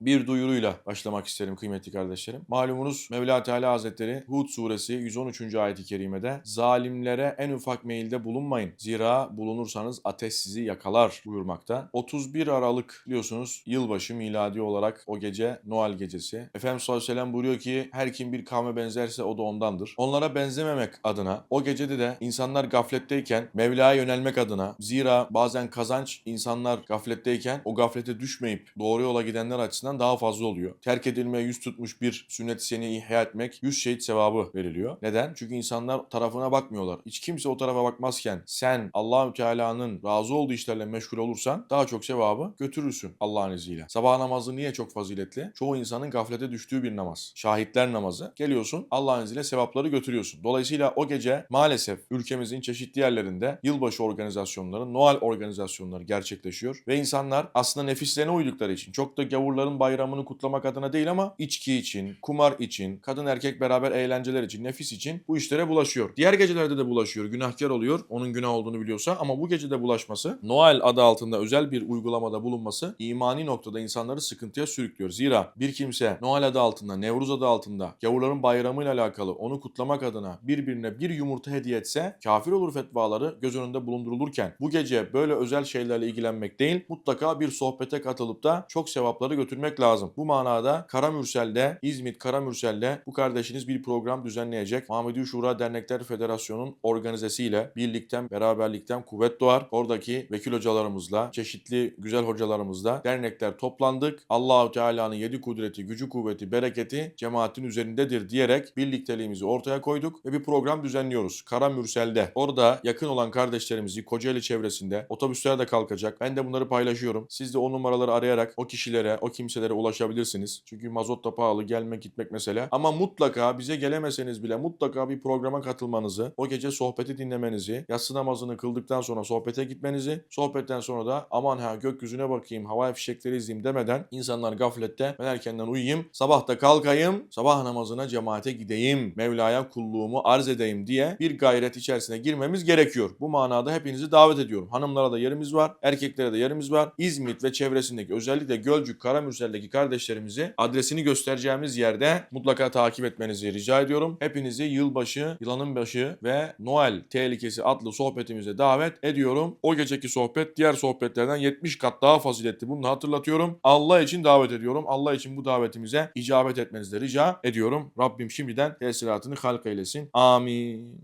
bir duyuruyla başlamak isterim kıymetli kardeşlerim. Malumunuz Mevla Teala Hazretleri Hud suresi 113. ayeti kerimede zalimlere en ufak meyilde bulunmayın. Zira bulunursanız ateş sizi yakalar buyurmakta. 31 Aralık biliyorsunuz yılbaşı miladi olarak o gece Noel gecesi. Efendimiz sallallahu aleyhi ve buyuruyor ki her kim bir kavme benzerse o da ondandır. Onlara benzememek adına o gecede de insanlar gafletteyken Mevla'ya yönelmek adına zira bazen kazanç insanlar gafletteyken o gaflete düşmeyip doğru yola gidenler açısından daha fazla oluyor. Terk edilmeye yüz tutmuş bir sünnet seni ihya etmek 100 şehit sevabı veriliyor. Neden? Çünkü insanlar tarafına bakmıyorlar. Hiç kimse o tarafa bakmazken sen Allahü Teala'nın razı olduğu işlerle meşgul olursan daha çok sevabı götürürsün Allah'ın izniyle. Sabah namazı niye çok faziletli? Çoğu insanın gaflete düştüğü bir namaz. Şahitler namazı. Geliyorsun Allah'ın izniyle sevapları götürüyorsun. Dolayısıyla o gece maalesef ülkemizin çeşitli yerlerinde yılbaşı organizasyonları, Noel organizasyonları gerçekleşiyor. Ve insanlar aslında nefislerine uydukları için çok da gavurların bayramını kutlamak adına değil ama içki için, kumar için, kadın erkek beraber eğlenceler için, nefis için bu işlere bulaşıyor. Diğer gecelerde de bulaşıyor. Günahkar oluyor. Onun günah olduğunu biliyorsa ama bu gecede bulaşması Noel adı altında özel bir uygulamada bulunması imani noktada insanları sıkıntıya sürüklüyor. Zira bir kimse Noel adı altında, Nevruz adı altında gavurların bayramıyla alakalı onu kutlamak adına birbirine bir yumurta hediye etse kafir olur fetvaları göz önünde bulundurulurken bu gece böyle özel şeylerle ilgilenmek değil mutlaka bir sohbete katılıp da çok sevapları götürmek lazım. Bu manada Karamürsel'de, İzmit Karamürsel'de bu kardeşiniz bir program düzenleyecek. Muhammedi Şura Dernekler Federasyonu'nun organizesiyle birlikten, beraberlikten kuvvet doğar. Oradaki vekil hocalarımızla, çeşitli güzel hocalarımızla dernekler toplandık. Allahu Teala'nın yedi kudreti, gücü, kuvveti, bereketi cemaatin üzerindedir diyerek birlikteliğimizi ortaya koyduk ve bir program düzenliyoruz. Karamürsel'de. Orada yakın olan kardeşlerimizi Kocaeli çevresinde otobüsler de kalkacak. Ben de bunları paylaşıyorum. Siz de o numaraları arayarak o kişilere, o kimselere ulaşabilirsiniz. Çünkü mazot da pahalı, gelmek gitmek mesele. Ama mutlaka bize gelemeseniz bile mutlaka bir programa katılmanızı, o gece sohbeti dinlemenizi, yatsı namazını kıldıktan sonra sohbete gitmenizi, sohbetten sonra da aman ha gökyüzüne bakayım, havai fişekleri izleyeyim demeden insanlar gaflette ben erkenden uyuyayım, sabah da kalkayım, sabah namazına cemaate gideyim, Mevla'ya kulluğumu arz edeyim diye bir gayret içerisine girmemiz gerekiyor. Bu manada hepinizi davet ediyorum. Hanımlara da yerimiz var, erkeklere de yerimiz var. İzmit ve çevresindeki özellikle Gölcük, Karamürsel'deki kardeşlerimizi adresini göstereceğimiz yerde mutlaka takip etmenizi rica ediyorum. Hepinizi yılbaşı, yılanın başı ve Noel tehlikesi adlı sohbetimize davet ediyorum. O geceki sohbet diğer sohbetlerden 70 kat daha faziletli. Bunu hatırlatıyorum. Allah için davet ediyorum. Allah için bu davetimize icabet etmenizi rica ediyorum. Rabbim şimdiden tesiratını halk eylesin. Amin.